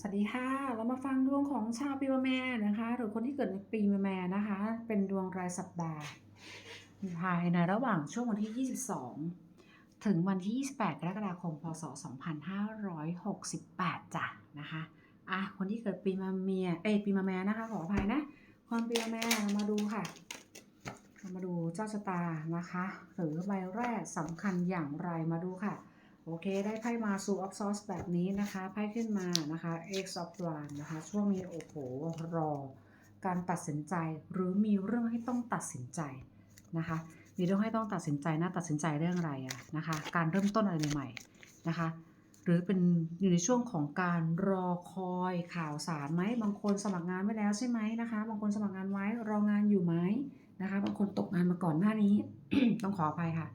สวัสดีค่ะ เรามาฟังดวงของชาวปีมะแม่นะคะ หรือคนที่เกิดในปีมะแม่นะคะ เป็นดวงรายสัปดาห์ภายในระหว่างช่วงวันที่ 22 ถึงวันที่ 28 กรกฎาคม พศ 2568 จ้ะนะคะอะคนที่เกิดปีมะเมียเอยปีมะแม่นะคะ ขออภัยนะคนปีมะแม่มาดูค่ะมาดูเจ้าชะตานะคะ หรือใบแรกสำคัญอย่างไรมาดูค่ะ โอเค ได้ไพ่มาสู่ออฟซอสแบบนี้นะคะไพ่ขึ้นมานะคะ X of Wands นะคะ ช่วงนี้โอ้โหรอ การตัดสินใจหรือมีเรื่องให้ต้องตัดสินใจนะคะ มีเรื่องให้ต้องตัดสินใจนะตัดสินใจเรื่องอะไรอะนะคะ การเริ่มต้นอะไรใหม่ๆนะคะ หรือเป็นอยู่ในช่วงของการรอคอยข่าวสารไหมบางคนสมัครงานไว้แล้วใช่ไหมนะคะ บางคนสมัครงานไว้รองานอยู่ไหมนะคะ บางคนตกงานมาก่อนหน้านี้ ต้องขออภัยค่ะ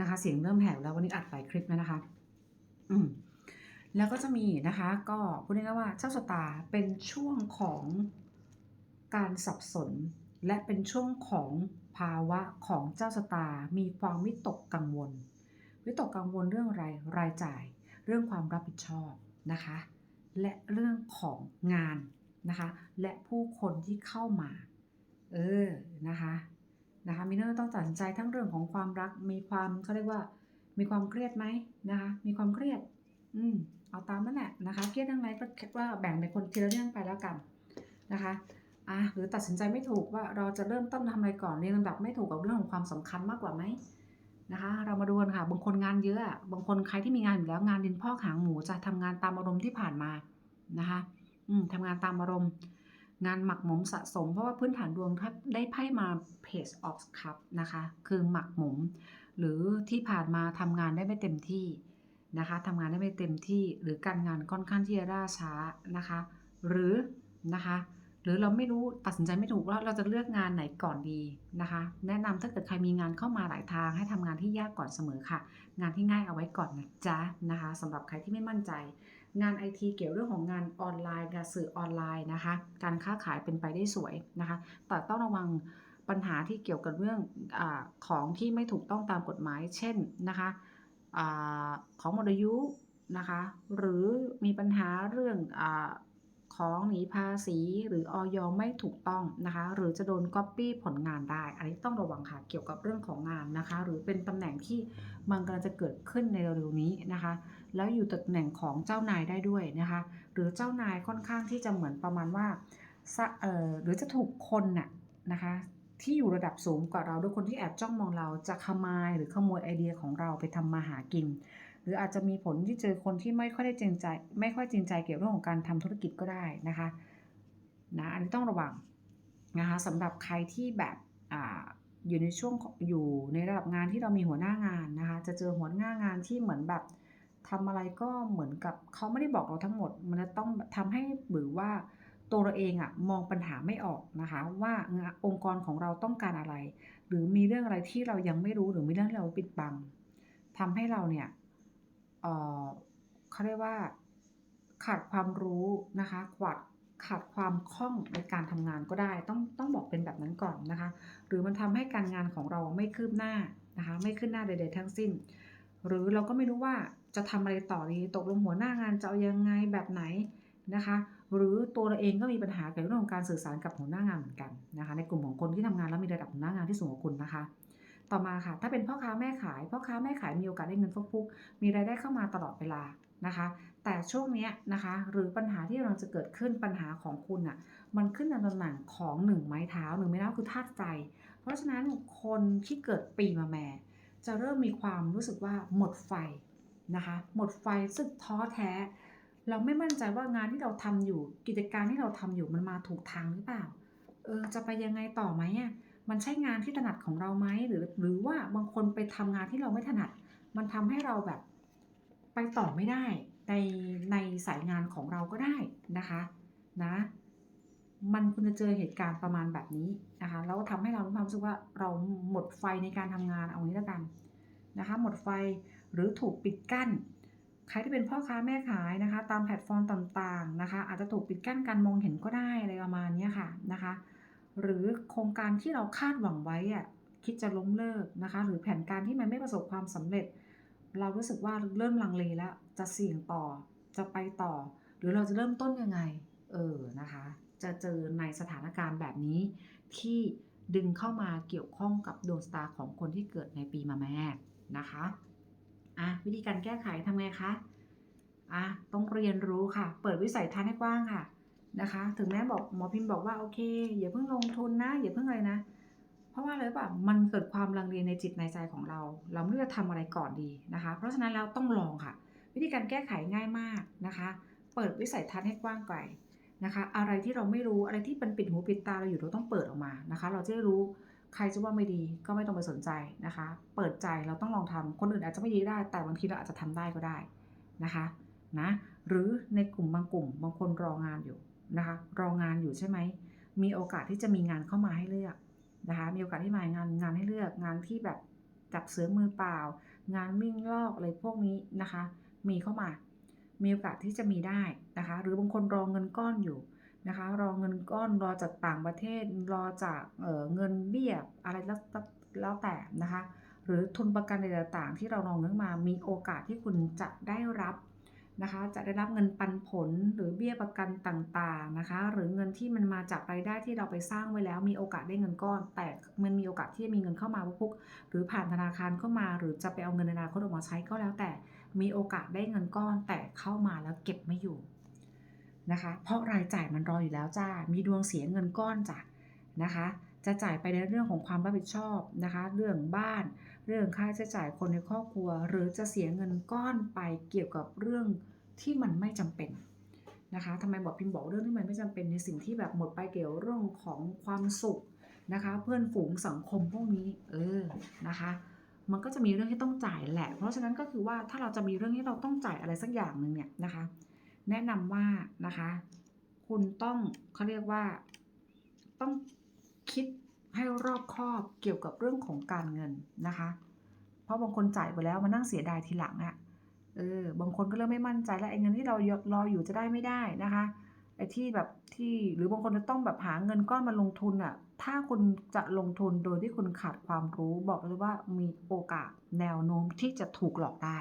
นะคะ เสียงเริ่มแหบแล้ววันนี้อัดหลายคลิปแล้วนะคะ แล้วก็จะมีนะคะก็พูดง่ายๆว่าเจ้าชะตาเป็นช่วงของการสับสน และเป็นช่วงของภาวะของเจ้าชะตามีความวิตกกังวล วิตกกังวลเรื่องอะไรรายจ่าย เรื่องความรับผิดชอบนะคะ และเรื่องของงานนะคะ และผู้คนที่เข้ามา เออนะคะนะคะมินเนอร์ต้องตัดสินใจทั้งเรื่องของความรักมีความเขาเรียกว่า มีความเครียดไหมนะคะ มีความเครียด อืม เอาตามนั่นแหละนะคะ เครียดเรื่องอะไรก็คิดว่าแบ่งเป็นคนทีละเรื่องไปแล้วกันนะคะ อะ หรือตัดสินใจไม่ถูกว่าเราจะเริ่มต้นทำอะไรก่อนเรียงลำดับไม่ถูกกับเรื่องของความสำคัญมากกว่าไหมนะคะ เรามาดูกันค่ะ บางคนงานเยอะ บางคนใครที่มีงานอยู่แล้วงานดินพ่อหางหมูจะทำงานตามอารมณ์ที่ผ่านมา นะคะ อืมทำงานตามอารมณ์ งานหมักหมมสะสม เพราะว่าพื้นฐานดวงถ้าได้ไพ่มา Page of Cup นะคะ คือหมักหมม หรือที่ผ่านมาทำงานได้ไม่เต็มที่นะคะทำงานได้ไม่เต็มที่หรือการงานค่อนข้างที่จะล่าช้านะคะ หรือนะคะ หรือเราไม่รู้ตัดสินใจไม่ถูกว่าเราจะเลือกงานไหนก่อนดีนะคะ แนะนำถ้าเกิดใครมีงานเข้ามาหลายทาง ให้ทำงานที่ยากก่อนเสมอค่ะ งานที่ง่ายเอาไว้ก่อนนะจ๊ะนะคะสำหรับใครที่ไม่มั่นใจ งานไอทีเกี่ยวเรื่องของงานออนไลน์งานสื่อออนไลน์นะคะ การค้าขายเป็นไปได้สวยนะคะ แต่ต้องระวัง ปัญหาที่เกี่ยวกับเรื่องอของที่ไม่ถูกต้องตามกฎหมาย เช่นนะคะอของหมดอายุนะคะหรือมีปัญหาเรื่องอของหนีภาษีหรือออยไม่ถูกต้องนะคะหรือจะโดนก๊อปปี้ผลงานได้ อันนี้ต้องระวังค่ะเกี่ยวกับเรื่องของงานนะคะ หรือเป็นตำแหน่งที่มันกำลังจะเกิดขึ้นในเร็วๆนี้นะคะ แล้วอยู่ตำแหน่งของเจ้านายได้ด้วยนะคะ หรือเจ้านายค่อนข้างที่จะเหมือนประมาณว่าหรือจะถูกคนน่ะนะคะ ที่อยู่ระดับสูงกว่าเราด้วยคนที่แอบจ้องมองเราจะขมายหรือขโมยไอเดียของเราไปทำมาหากิน หรืออาจจะมีผลที่เจอคนที่ไม่ค่อยได้จริงใจ ไม่ค่อยจริงใจเกี่ยวกับเรื่องของการทำธุรกิจก็ได้นะคะนะอันนี้ต้องระวังนะคะสำหรับใครที่แบบอ่าอยู่ในช่วงอยู่ในระดับงานที่เรามีหัวหน้างานนะคะจะเจอหัวหน้างานที่เหมือนแบบทำอะไรก็เหมือนกับเขาไม่ได้บอกเราทั้งหมด มันจะต้องทำให้หรือว่า ตัวเราเองอะมองปัญหาไม่ออกนะคะ ว่าองค์กรของเราต้องการอะไร หรือมีเรื่องอะไรที่เรายังไม่รู้หรือมีเรื่องเราปิดบังทำให้เราเนี่ยเเขาเรียกว่าขาดความรู้นะคะขาดขาดความคล่องในการทำงานก็ได้ ต้องต้องบอกเป็นแบบนั้นก่อนนะคะ หรือมันทำให้การงานของเราไม่คืบหน้านะคะ ไม่ขึ้นหน้าใดๆทั้งสิ้น หรือเราก็ไม่รู้ว่าจะทำอะไรต่อดีตกลงหัวหน้างานจะเอายังไงแบบไหน นะคะ หรือตัวเราเองก็มีปัญหาเกี่ยวกับเรื่องของการสื่อสารกับหัวหน้างานเหมือนกันนะคะ ในกลุ่มของคนที่ทำงานแล้วมีระดับหัวหน้างานที่สูงกว่าคุณนะคะ ต่อมาค่ะ ถ้าเป็นพ่อค้าแม่ขายพ่อค้าแม่ขายมีโอกาสได้เงินฟุกๆมีรายได้เข้ามาตลอดเวลานะคะ แต่ช่วงนี้นะคะ หรือปัญหาที่กำลังจะเกิดขึ้นปัญหาของคุณอะ มันขึ้นในตำแหน่งของหนึ่งไม้เท้าหนึ่งไม้เท้าคือธาตุไฟเพราะฉะนั้นคนที่เกิดปีมาแม่จะเริ่มมีความรู้สึกว่าหมดไฟนะคะ หมดไฟรู้สึกท้อแท้ เราไม่มั่นใจว่างานที่เราทำอยู่ กิจการที่เราทำอยู่มันมาถูกทางหรือเปล่า เออจะไปยังไงต่อไหมอะมันใช่งานที่ถนัดของเราไหมหรือ หรือว่าบางคนไปทำงานที่เราไม่ถนัด มันทำให้เราแบบไปต่อไม่ได้ในในสายงานของเราก็ได้นะคะนะมันคุณจะเจอเหตุการณ์ประมาณแบบนี้นะคะแล้วทำให้เรามีความรู้สึกว่าเราหมดไฟในการทำงานเอางี้แล้วกันนะคะหมดไฟหรือถูกปิดกั้น ใครที่เป็นพ่อค้าแม่ขายนะคะ ตามแพลตฟอร์มต่างๆนะคะ อาจจะถูกปิดกั้นการมองเห็นก็ได้อะไรประมาณนี้ค่ะนะคะ หรือโครงการที่เราคาดหวังไว้อะคิดจะล้มเลิกนะคะ หรือแผนการที่มันไม่ประสบความสำเร็จ เรารู้สึกว่าเริ่มลังเลแล้ว จะเสี่ยงต่อจะไปต่อ หรือเราจะเริ่มต้นยังไง เออนะคะ จะเจอในสถานการณ์แบบนี้ที่ดึงเข้ามาเกี่ยวข้องกับดวงชะตาของคนที่เกิดในปีมะแม่นะคะ อะวิธีการแก้ไขทำไงคะอะต้องเรียนรู้ค่ะ เปิดวิสัยทัศน์ให้กว้างค่ะนะคะ ถึงแม้บอกหมอพิมพ์บอกว่าโอเคอย่าเพิ่งลงทุนนะอย่าเพิ่งอะไรนะ เพราะว่าอะไรป่ะมันเกิดความลังเลในจิตในใจของเรา เราไม่รู้จะทำอะไรก่อนดีนะคะ เพราะฉะนั้นแล้วต้องลองค่ะ วิธีการแก้ไขง่ายมากนะคะ เปิดวิสัยทัศน์ให้กว้างไกลนะคะ อะไรที่เราไม่รู้อะไรที่เป็นปิดหูปิดตาเราอยู่เราต้องเปิดออกมานะคะ เราจะได้รู้ ใครจะว่าไม่ดีก็ไม่ต้องไปสนใจนะคะ เปิดใจเราต้องลองทำคนอื่นอาจจะไม่ดีได้ แต่บางทีเราอาจจะทำได้ก็ได้นะคะนะหรือในกลุ่มบางกลุ่ม บางคนรองานอยู่นะคะ รองานอยู่ใช่ไหมมีโอกาสที่จะมีงานเข้ามาให้เลือกนะคะ มีโอกาสที่มางานงานให้เลือกงานที่แบบจับเสือมือเปล่า งานวิ่งลอกอะไรพวกนี้นะคะ มีเข้ามา มีโอกาสที่จะมีได้นะคะ หรือบางคนรอเงินก้อนอยู่ นะคะ รอเงินก้อนรอจากต่างประเทศรอจากเเงินเบี้ยอะไรแล้วแล้วแต่นะคะ หรือทุนประกันใดต่างๆ ที่เรารองเงินมามีโอกาสที่คุณจะได้รับนะคะ จะได้รับเงินปันผลหรือเบี้ยประกันต่างๆนะคะ หรือเงินที่มันมาจากรายได้ที่เราไปสร้างไว้แล้ว มีโอกาสได้เงินก้อน แต่มันมีโอกาสที่จะมีเงินเข้ามาพุกหรือผ่านธนาคารเข้ามา หรือจะไปเอาเงินในอนาคตออกมาใช้ก็แล้วแต่มีโอกาสได้เงินก้อนแต่เข้ามาแล้วเก็บไม่อยู่ นะคะ เพราะรายจ่ายมันรออยู่แล้วจ้า มีดวงเสียเงินก้อนจ้ะนะคะ จะจ่ายไปในเรื่องของความรับผิดชอบนะคะ เรื่องบ้าน เรื่องค่าใช้จ่ายคนในครอบครัว หรือจะเสียเงินก้อนไปเกี่ยวกับเรื่องที่มันไม่จำเป็นนะคะทำไมบอกพิมพ์บอกเรื่องที่มันไม่จำเป็นในสิ่งที่แบบหมดไปเกี่ยวเรื่องของความสุขนะคะ เพื่อนฝูงสังคมพวกนี้ เออนะคะ มันก็จะมีเรื่องที่ต้องจ่ายแหละ เพราะฉะนั้นก็คือว่าถ้าเราจะมีเรื่องที่เราต้องจ่ายอะไรสักอย่างหนึ่งเนี่ยนะคะ แนะนำว่านะคะ คุณต้องเขาเรียกว่าต้องคิดให้รอบคอบเกี่ยวกับเรื่องของการเงินนะคะ เพราะบางคนจ่ายไปแล้วมานั่งเสียดายทีหลังอะ่ะเออบางคนก็เริ่มไม่มั่นใจแล้วไอ้เงินที่เรารออยู่จะได้ไม่ได้นะคะไอ้ที่แบบที่หรือบางคนจะต้องแบบหาเงินก้อนมาลงทุนอะ่ะถ้าคุณจะลงทุนโดยที่คุณขาดความรู้บอกเลยว่ามีโอกาสแนวโน้มที่จะถูกหลอกได้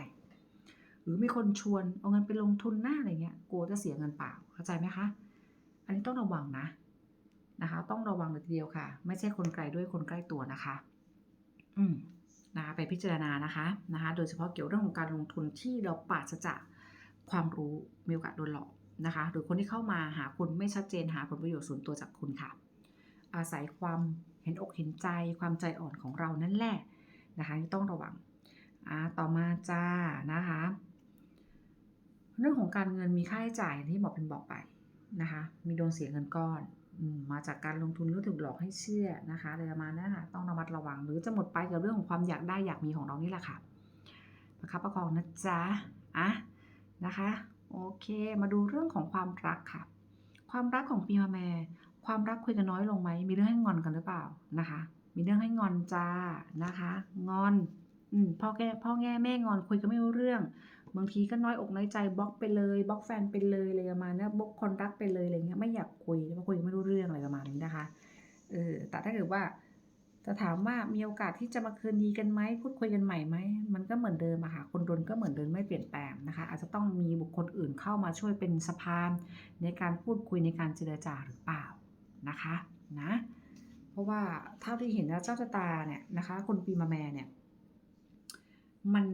หรือมีคนชวนเอาเงินไปลงทุนหน้าอะไรเงี้ยกลัวจะเสียเงินเปล่าเข้าใจไหมคะ อันนี้ต้องระวังนะนะคะ ต้องระวังเลยทีเดียวค่ะ ไม่ใช่คนไกลด้วยคนใกล้ตัวนะคะ อืมนะคะไปพิจารณานะคะนะคะ โดยเฉพาะเกี่ยวเรื่องของการลงทุนที่เราปราศจากความรู้มีโอกาสโดนหลอกนะคะ หรือคนที่เข้ามาหาคุณไม่ชัดเจนหาผลประโยชน์ส่วนตัวจากคุณค่ะ อาศัยความเห็นอกเห็นใจความใจอ่อนของเรานั่นแหละนะคะที่ต้องระวังอ่าต่อมาจ้านะคะ เรื่องของการเงินมีค่าใช้จ่ายที่บอเป็นบอกไปนะคะ มีโดนเสียเงินก้อนมาจากการลงทุนหรือถูกหลอกให้เชื่อนะคะอะไรประมาณนั้นค่ะต้องระมัดระวัง หรือจะหมดไปกับเรื่องของความอยากได้อยากมีของเรานี่แหละค่ะประคับประคองนะจ๊ะอะนะคะโอเค มาดูเรื่องของความรักค่ะ ความรักของปีมาแม่ความรักคุยกันน้อยลงไหมมีเรื่องให้งอนกันหรือเปล่านะคะ มีเรื่องให้งอนจ้านะคะ งอนอืมพ่อแก่พ่อแง่แม่งอนคุยกันไม่รู้เรื่อง บางทีก็น้อยอกน้อยใจบล็อกไปเลยบล็อกแฟนไปเลยอะไรประมาณนี้บล็อกคนรักไปเลยอะไรเงี้ยไม่อยากคุยเพราะคุยไม่รู้เรื่องอะไรประมาณนี้นะคะเออแต่ถ้าเกิดว่าจะถามว่ามีโอกาสที่จะมาคืนดีกันไหมพูดคุยกันใหม่ไหมมันก็เหมือนเดิมอะค่ะคนโดนก็เหมือนเดิมไม่เปลี่ยนแปลงนะคะ อาจจะต้องมีบุคคลอื่นเข้ามาช่วยเป็นสะพาน ในการพูดคุยในการเจรจาหรือเปล่านะคะนะเพราะว่าเท่าที่เห็นแล้วเจ้าชะตาเนี่ยนะคะคนปีมาแม่เนี่ยมัน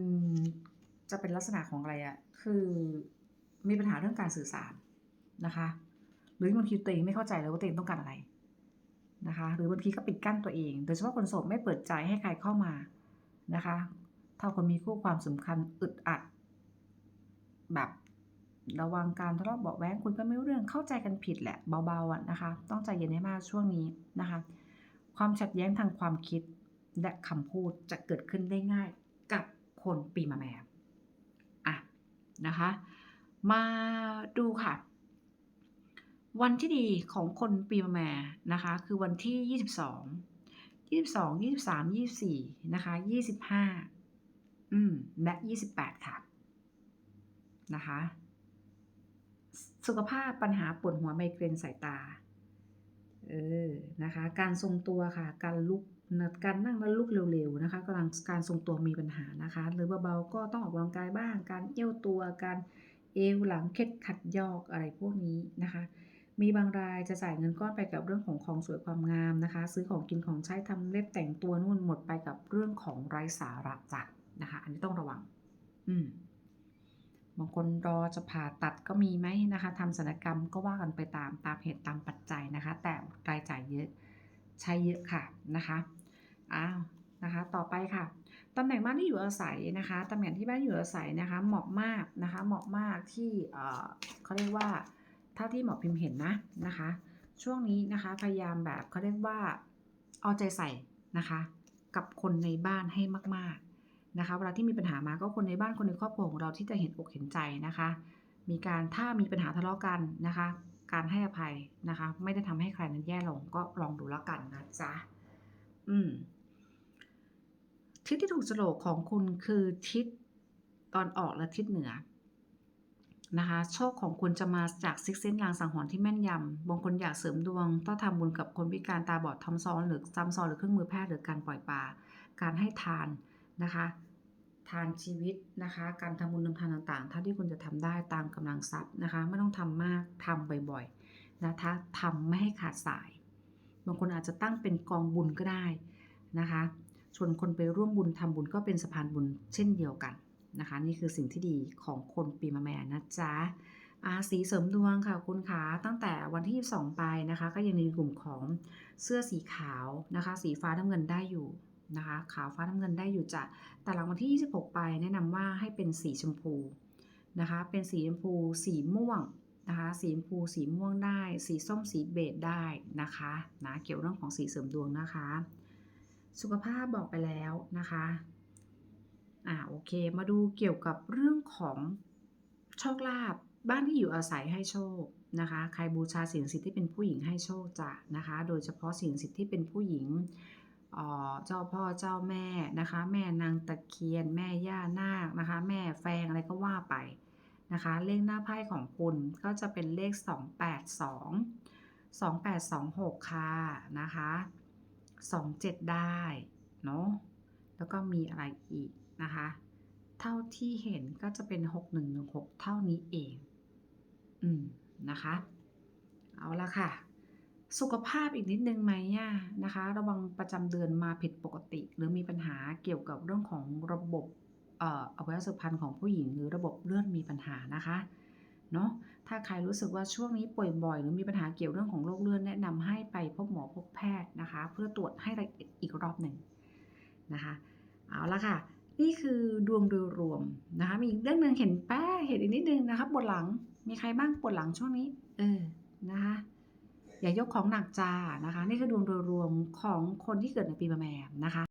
จะเป็นลักษณะของอะไรอะคือมีปัญหาเรื่องการสื่อสารนะคะ หรือบางทีตัวเองไม่เข้าใจเลยว่าตัวเองต้องการอะไรนะคะ หรือบางทีก็ปิดกั้นตัวเอง โดยเฉพาะคนโสดไม่เปิดใจให้ใครเข้ามานะคะถ้าคนมีคู่ความสำคัญอึดอัด แบบระวังการทะเลาะเบาแว้งคุณก็ไม่รู้เรื่องเข้าใจกันผิดแหละเบาๆอะนะคะ ต้องใจเย็นให้มากช่วงนี้นะคะ ความขัดแย้งทางความคิดและคำพูดจะเกิดขึ้นได้ง่ายกับคนปีมะแม่ นะคะ มาดูค่ะ วันที่ดีของคนปีมะแม่นะคะ คือวันที่ 22 22 23 24นะคะ25อืมและ28 ค่ะนะคะ สุขภาพปัญหาปวดหัวไมเกรนสายตา เออนะคะ การทรงตัวค่ะ การลุกการนั่งแล้วลุกเร็วๆนะคะกำลังการทรงตัวมีปัญหานะคะ หรือเบาๆก็ต้องออกกำลังกายบ้าง การเอี้ยวตัว การเอวหลังเคล็ดขัดยอกอะไรพวกนี้นะคะ มีบางรายจะจ่ายเงินก้อนไปกับเรื่องของของสวยความงามนะคะ ซื้อของกินของใช้ทำเล็บแต่งตัวนู่นหมดไปกับเรื่องของไร้สาระจ้ะนะคะ อันนี้ต้องระวัง อืม บางคนรอจะผ่าตัดก็มีไหมนะคะทำศัลยกรรมก็ว่ากันไปตามตามเหตุตามปัจจัยนะคะ แต่รายจ่ายเยอะใช้เยอะค่ะนะคะอ้าวนะคะ ต่อไปค่ะตำแหน่งบ้านที่อยู่อาศัยนะคะตำแหน่งที่บ้านอยู่อาศัยนะคะ เหมาะมากนะคะ เหมาะมากที่เออเขาเรียกว่าเท่าที่หมอพิมพ์เห็นนะนะคะ ช่วงนี้นะคะพยายามแบบเขาเรียกว่าเอาใจใส่นะคะ กับคนในบ้านให้มาก นะคะเวลาที่มีปัญหามาก็คนในบ้านคนในครอบครัวของเราที่จะเห็นอกเห็นใจนะคะ มีการถ้ามีปัญหาทะเลาะกันนะคะ การให้อภัยนะคะ ไม่ได้ทำให้ใครนั้นแย่ลงก็ลองดูแล้วกันนะจ๊ะอืมทิศที่ถูกโฉลกของคุณคือทิศตอนออกและทิศเหนือนะคะโชคของคุณจะมาจากซิกเซนลางสังหรณ์ที่แม่นยำบางคนอยากเสริมดวง ต้องทำบุญกับคนพิการตาบอดทอมซ้อนหรือซ้ำซ้อนหรือเครื่องมือแพทย์หรือการปล่อยปลาการให้ทาน นะคะทานชีวิตนะคะ การทำบุญทำทานต่างๆ เท่าที่คุณจะทำได้ตามกำลังทรัพย์นะคะ ไม่ต้องทำมากทำบ่อยๆนะคะทำไม่ให้ขาดสาย บางคนอาจจะตั้งเป็นกองบุญก็ได้นะคะชวนคนไปร่วมบุญทำบุญก็เป็นสะพานบุญเช่นเดียวกันนะคะ นี่คือสิ่งที่ดีของคนปีมะแม่นะจ๊ะอาสีเสริมดวงค่ะคุณขาตั้งแต่วันที่ 22 ไปนะคะ ก็ยังในกลุ่มของเสื้อสีขาวนะคะ สีฟ้าน้ำเงินได้อยู่ นะคะขาวฟ้าน้ำเงินได้อยู่จ้ะแต่หลังวันที่ 26 ไปแนะนำว่าให้เป็นสีชมพูนะคะเป็นสีชมพูสีม่วงนะคะสีชมพูสีม่วงได้ สีส้มสีเบจได้นะคะนะเกี่ยวเรื่องของสีเสริมดวงนะคะ สุขภาพบอกไปแล้วนะคะอ่าโอเคมาดูเกี่ยวกับเรื่องของโชคลาภบ้านที่อยู่อาศัยให้โชคนะคะ ใครบูชาสิ่งศักดิ์สิทธิ์ที่เป็นผู้หญิงให้โชคจะนะคะ โดยเฉพาะสิ่งศักดิ์สิทธิ์ที่เป็นผู้หญิง เจ้าพ่อเจ้าแม่นะคะ แม่นางตะเคียน แม่ย่านาคนะคะ แม่แฟงอะไรก็ว่าไปนะคะ เลขหน้าไพ่ของคุณก็จะเป็นเลข 282 2826 ค่ะนะคะ 27 ได้เนาะแล้วก็มีอะไรอีกนะคะ เท่าที่เห็นก็จะเป็น 6116 เท่านี้เอง อืม นะคะ เอาละค่ะ สุขภาพอีกนิดนึงไหมอะนะคะ ระวังประจำเดือนมาผิดปกติ หรือมีปัญหาเกี่ยวกับเรื่องของระบบเอ่ออวัยวะสืบพันธุ์ของผู้หญิง หรือระบบเลือดมีปัญหานะคะเนาะถ้าใครรู้สึกว่าช่วงนี้ป่วยบ่อย หรือมีปัญหาเกี่ยวเรื่องของโรคเลือดแนะนำให้ไปพบหมอพบแพทย์นะคะ เพื่อตรวจให้ละเอียดอีกรอบหนึ่งนะคะเอาละค่ะ นี่คือดวงโดยรวมนะคะมีอีกเรื่องหนึ่งเห็นแป้เห็นอีกนิดนึงนะคะปวดหลังมีใครบ้างปวดหลังช่วงนี้ เออนะคะ อย่ายกของหนักจ้านะคะ นี่คือดวงโดยรวมของคนที่เกิดในปีมะแม่นะคะ